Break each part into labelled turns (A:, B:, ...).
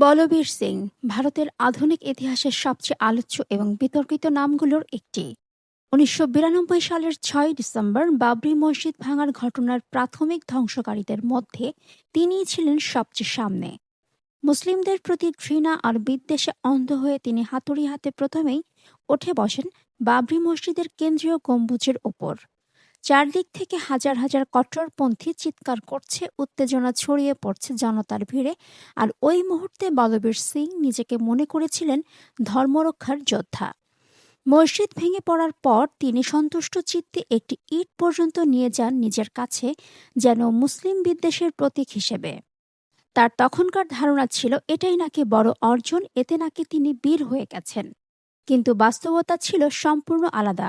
A: বলবীর সিং, ভারতের আধুনিক ইতিহাসের সবচেয়ে আলোচ্য এবং বিতর্কিত নামগুলোর একটি। উনিশশো বিরানব্বই সালের ছয় ডিসেম্বর বাবরি মসজিদ ভাঙার ঘটনার প্রাথমিক ধ্বংসকারীদের মধ্যে তিনিই ছিলেন সবচেয়ে সামনে। মুসলিমদের প্রতি ঘৃণা আর বিদ্বেষে অন্ধ হয়ে তিনি হাতুড়ি হাতে প্রথমেই উঠে বসেন বাবরি মসজিদের কেন্দ্রীয় গম্বুজের ওপর। চারদিক থেকে হাজার হাজার কট্টরপন্থী চিৎকার করছে, উত্তেজনা ছড়িয়ে পড়ছে জনতার ভিড়ে। আর ওই মুহূর্তে বলবীর সিং নিজেকে মনে করেছিলেন ধর্মরক্ষার যোদ্ধা। মসজিদ ভেঙে পড়ার পর তিনি সন্তুষ্ট চিত্তে একটি ইট পর্যন্ত নিয়ে যান নিজের কাছে, যেন মুসলিম বিদ্বেষের প্রতীক হিসেবে। তার তখনকার ধারণা ছিল, এটাই নাকি বড় অর্জন, এতে নাকি তিনি বীর হয়ে গেছেন। কিন্তু বাস্তবতা ছিল সম্পূর্ণ আলাদা।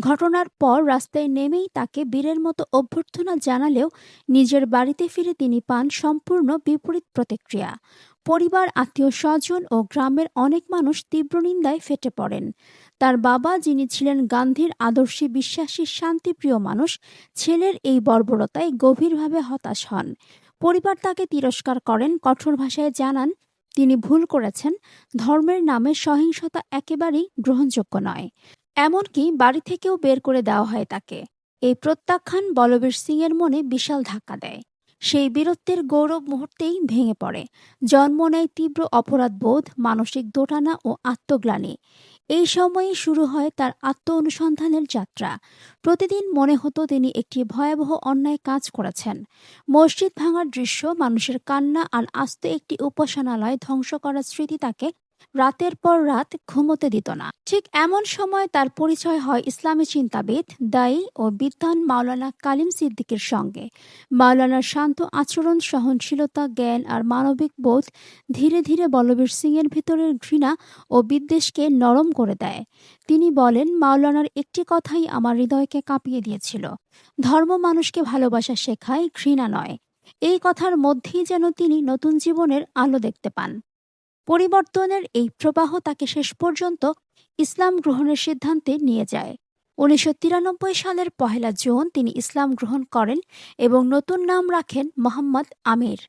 A: ঘটনার পর রাস্তায় নেমেই তাকে বীরের মতো অভ্যর্থনা জানালেও নিজের বাড়িতে ফিরে তিনি পান সম্পূর্ণ বিপরীত প্রতিক্রিয়া। পরিবার, আত্মীয় স্বজন ও গ্রামের অনেক মানুষ তীব্র নিন্দায় ফেটে পড়েন। তার বাবা, যিনি ছিলেন গান্ধীর আদর্শে বিশ্বাসী, শান্তিপ্রিয় মানুষ, ছেলের এই বর্বরতায় গভীরভাবে হতাশ হন। পরিবার তাকে তিরস্কার করেন, কঠোর ভাষায় জানান, তিনি ভুল করেছেন। ধর্মের নামে সহিংসতা একেবারেই গ্রহণযোগ্য নয়। এমনকি বাড়ি থেকেও বের করে দেওয়া হয় তাকে। এই প্রত্যাখ্যান বলবীর সিং এর মনে বিশাল ধাক্কা দেয়। সেই বীরত্বের গৌরব মুহূর্তেই ভেঙে পড়ে। জন্ম নেয় তীব্র অপরাধবোধ, মানসিক দোটানা ও আত্মগ্লানি। এই সময়েই শুরু হয় তার আত্ম অনুসন্ধানের যাত্রা। প্রতিদিন মনে হতো তিনি একটি ভয়াবহ অন্যায় কাজ করেছেন। মসজিদ ভাঙার দৃশ্য, মানুষের কান্না আর আস্ত একটি উপাসনালয় ধ্বংস করার স্মৃতি তাকে রাতের পর রাত ঘুমোতে দিত না। ঠিক এমন সময় তার পরিচয় হয় ইসলামী চিন্তাবিদ, দায়ী ও বিদ্বান মাওলানা কালিম সিদ্দিকের সঙ্গে। মাওলানার শান্ত আচরণ, সহনশীলতা, জ্ঞান আর মানবিক বোধ ধীরে ধীরে বলবীর সিংয়ের ভিতরের ঘৃণা ও বিদ্বেষকে নরম করে দেয়। তিনি বলেন, মাওলানার একটি কথাই আমার হৃদয়কে কাঁপিয়ে দিয়েছিল। ধর্ম মানুষকে ভালোবাসা শেখায়, ঘৃণা নয়। এই কথার মধ্যেই যেন তিনি নতুন জীবনের আলো দেখতে পান। পরিবর্তনের এই প্রবাহ তাকে শেষ পর্যন্ত ইসলাম গ্রহণের সিদ্ধান্তে নিয়ে যায়। উনিশশো তিরানব্বই সালের পহেলা জুন তিনি ইসলাম গ্রহণ করেন এবং নতুন নাম রাখেন মোহাম্মদ আমির।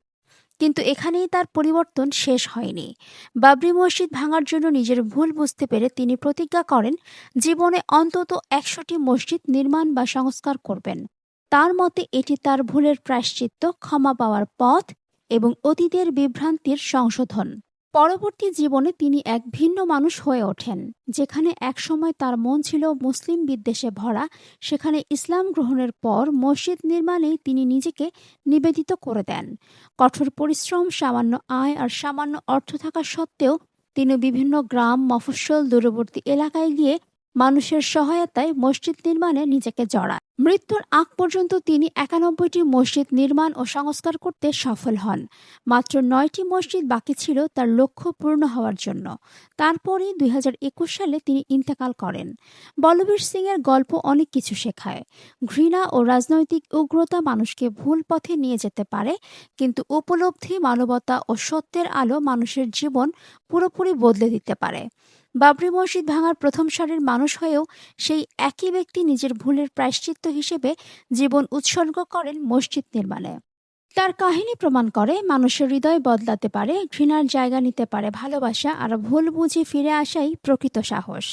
A: কিন্তু এখানেই তার পরিবর্তন শেষ হয়নি। বাবরি মসজিদ ভাঙার জন্য নিজের ভুল বুঝতে পেরে তিনি প্রতিজ্ঞা করেন, জীবনে অন্তত একশোটি মসজিদ নির্মাণ বা সংস্কার করবেন। তার মতে এটি তার ভুলের প্রায়শ্চিত্ত, ক্ষমা পাওয়ার পথ এবং অতীতের বিভ্রান্তির সংশোধন। পরবর্তী জীবনে তিনি এক ভিন্ন মানুষ হয়ে ওঠেন, যেখানে একসময় তার মন ছিল মুসলিম বিদ্বেষে ভরা, সেখানে ইসলাম গ্রহণের পর মসজিদ নির্মাণে তিনি নিজেকে নিবেদিত করে দেন। কঠোর পরিশ্রম, সামান্য আয় আর সামান্য অর্থ থাকা সত্ত্বেও তিনি বিভিন্ন গ্রাম, মফস্বল, দূরবর্তী এলাকায় গিয়ে মানুষের সহায়তায় মসজিদ নির্মাণে নিজেকে জড়ান মৃত্যুর আগ পর্যন্ত তিনি একানব্বইটি মসজিদ নির্মাণ ও সংস্কার করতে সফল হন। মাত্র নয়টি মসজিদ বাকি ছিল তার লক্ষ্য পূর্ণ হওয়ার জন্য। তারপরেই দুই হাজার একুশ সালে তিনি ইন্তেকাল করেন। বলবীর সিং এর গল্প অনেক কিছু শেখায়। ঘৃণা ও রাজনৈতিক উগ্রতা মানুষকে ভুল পথে নিয়ে যেতে পারে, কিন্তু উপলব্ধি, মানবতা ও সত্যের আলো মানুষের জীবন পুরোপুরি বদলে দিতে পারে। বাবরি মসজিদ ভাঙার প্রথম সারির মানুষ হয়েও সেই একই ব্যক্তি নিজের ভুলের প্রায়শ্চিত্ত হিসেবে জীবন উৎসর্গ করেন মসজিদ নির্মাণে। তার কাহিনী প্রমাণ করে মানুষের হৃদয় বদলাতে পারে, ঘৃণার জায়গা নিতে পারে ভালোবাসা আর ভুল বুঝে ফিরে আসাই প্রকৃত সাহস।